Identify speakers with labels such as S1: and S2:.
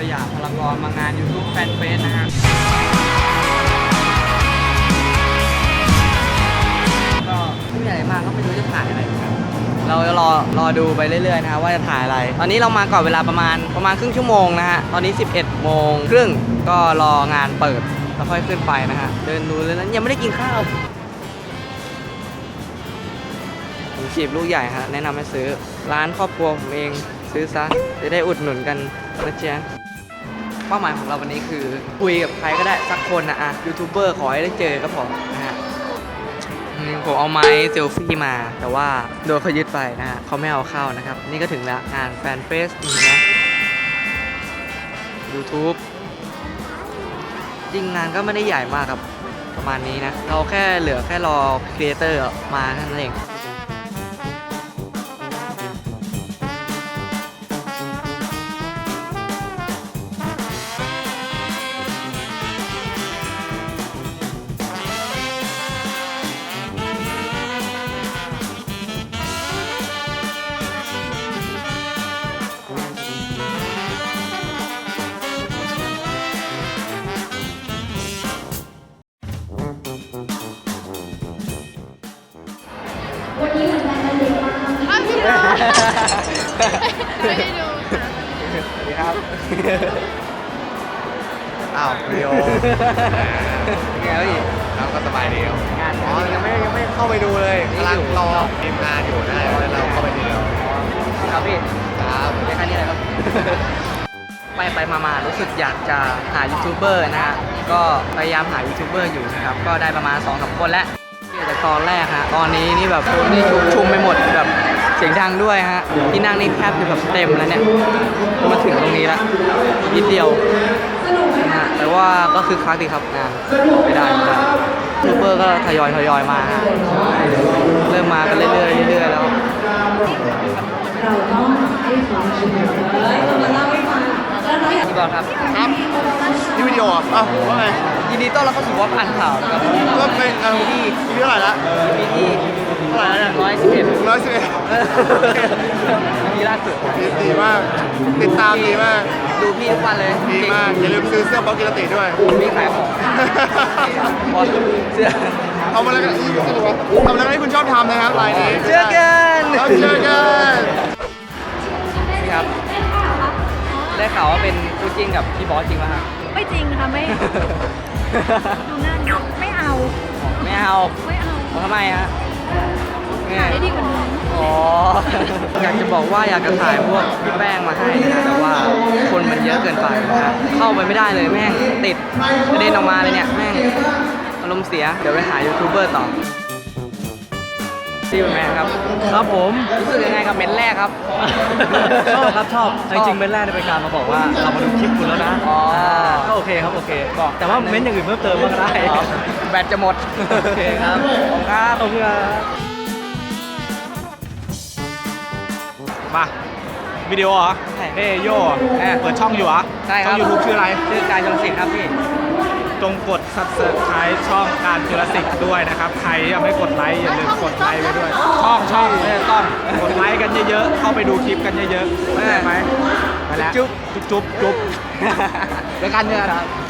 S1: สยามพารากอนมางาน YouTube แฟนเฟสนะฮะก็ไม่มีอะไรมากก็ไม่รู้จะถ่ายอะไรเหมือนกันเราจะรอรอดูไปเรื่อยๆนะฮะว่าจะถ่ายอะไร ตอนนี้เรามาก่อนเวลาประมาณประมาณครึ่งชั่วโมงนะฮะตอนนี้ 11โมงครึ่งก็รองานเปิดแล้วค่อยขึ้นไปนะฮะเดินดูเลยนะยังไม่ได้กินข้าวผมฉีบลูกใหญ่ฮะแนะนำให้ซื้อร้านครอบครัวผมเองซื้อซะจะได้อุดหนุนกันนะเจ๊ เป้าหมายของเราวันนี้คือคุยกับใครก็ได้สักคนนะอะยูทูบเบอร์ขอให้ได้เจอก็พอนะฮะอืมผมเอาไม้เซลฟี่มา แต่ว่าโดนเขายึดไปนะฮะเขาไม่เอาเข้านะครับ นี่ก็ถึงแล้วงานแฟนเฟสนะ YouTube จริงงานก็ไม่ได้ใหญ่มากครับ ประมาณนี้นะ เราแค่เหลือแค่รอครีเอเตอร์มาเท่านั้นเอง
S2: ไม่ได้ดูค่ะ
S1: สวัสดีครับ
S3: อ้าววิดีโอ
S1: เป็นไงพี่
S3: ครับก็สบายดีครับ
S1: งาน
S3: อ๋อยังไม่ยังไม่เข้าไปดูเลยกำลังรอทีมงานอยู่นะแล้วเราเข้าไปดูแล้ว
S1: ครับพี่
S3: ครับ
S1: เป็นแค่นี้แหละครับไปไปมามารู้สึกอยากจะหายูทูบเบอร์นะฮะก็พยายามหายูทูบเบอร์อยู่นะครับก็ได้ประมาณ2อสคนแล้วจากตอนแรกฮะตอนนี้นี่แบบคนนี่ชุมชุมไปหมดแบบเสียงดังด้วยฮะ ที่นั่งนี่แทบจะแบบเต็มแล้วเนี่ยมาถึงตรงนี้แล้วนิดเดียวนะฮะแต่ว่าก็คือคักดีครับงานไม่ได้ไม่ได้ยูทูบเบอร์ก็ทยอยทยอยมาฮะเริ่มมากันเรื่อยๆเรื่อยๆแล้ว
S4: เราต้องให้ความช่วยเหลือมาเล่าให้ฟังแล้วเราอยาก
S1: พี่บอลครับ
S3: ครับนี่วิดีโออะอ้าวว่าไง
S1: ยินดีต้อนรับเข้าสู่วอล์กอ่านข่าวนะครับ
S3: ก็เป็นเออที่ที่เท่าไหร่ละ
S1: ปีที่
S3: เท่าไหร่แล้วเนี่ย
S1: ร้อยสิบเอ็ด
S3: ร้อยสิบเอ็ด
S1: ปีล่าสุด
S3: ดีดีมาก ติดตามดีมาก
S1: ดูพี่ทุกวันเลย
S3: ดีมาก อย่าลืมซื้อเสื้อบล็อกกิรติด้วย
S1: มีขายของบอลเสื้อ
S3: ทำอะไรกันทำอะไรกันที่คุณชอบทำนะครับรายนี้
S1: เชื่อเกิน
S3: เราเจอกัน
S1: พี่ครับ ได้ข่าวว่าเป็นคู่จิ้นกับพี่บอสจริงไหมครับ
S2: ไม่จริงค่ะไม่ ดูหน้าดิไม่เอา
S1: ไม่เอา
S2: ไม่เอา
S1: ทำไมฮะ
S2: หาได้ดีกว่านี้
S1: อ๋อ อยากจะบอกว่าอยากจะถ่ายพวกพี่แป้งมาให้นะแต่ว่าคนมันเยอะเกินไปนะเข้าไปไม่ได้เลยแม่งติดกระเด็นออกมาเลยเนี่ยแม่งอารมณ์เสียเดี๋ยวไปหายูทูบเบอร์ต่อซีแมนครับ
S5: ครับผม
S1: รู้สึกยังไงกับเม้นท์แรกครับ
S5: ชอบครับชอบจริงๆเม้นแรกเนี่ยเป็นการมาบอกว่าเรามาดูคลิปคุณแล้วนะ
S1: อ๋อ
S5: ก็โอเคครับโอเค
S1: บอก
S5: แต่ว่าเม้นอย่างอื่นเพิ่มเติมก็ได้
S1: อ๋อแบตจะหมด
S5: โอเค
S1: ครับ
S5: ขอบคุณครับ มาวิดีโอเหรอ
S1: ใช่
S5: เฮ้ยโย่
S1: เออ
S5: เปิดช่องอยู่เหรอ
S1: ใช่ค
S5: ช่
S1: รั
S5: อบงยูทูบชื่ออะไร
S1: ชื่อกายชลสิทธิ์ครับพี่
S5: จงกด subscribe ช่องการจุลศิษย์ด้วยนะครับ ใครยังไม่กดไลค์อย่าลืมกดไลค์ไว้ด้วย ช่องช่องไม่ใช่ต้องกดไลค์กันเยอะๆ เข้าไปดูคลิปกันเยอะๆเข้าใจไหมไปแล้ว
S1: จุ๊บ
S5: จุ๊บจุ๊บจุ๊บ
S1: เดี๋ยวกันเจอกันครับ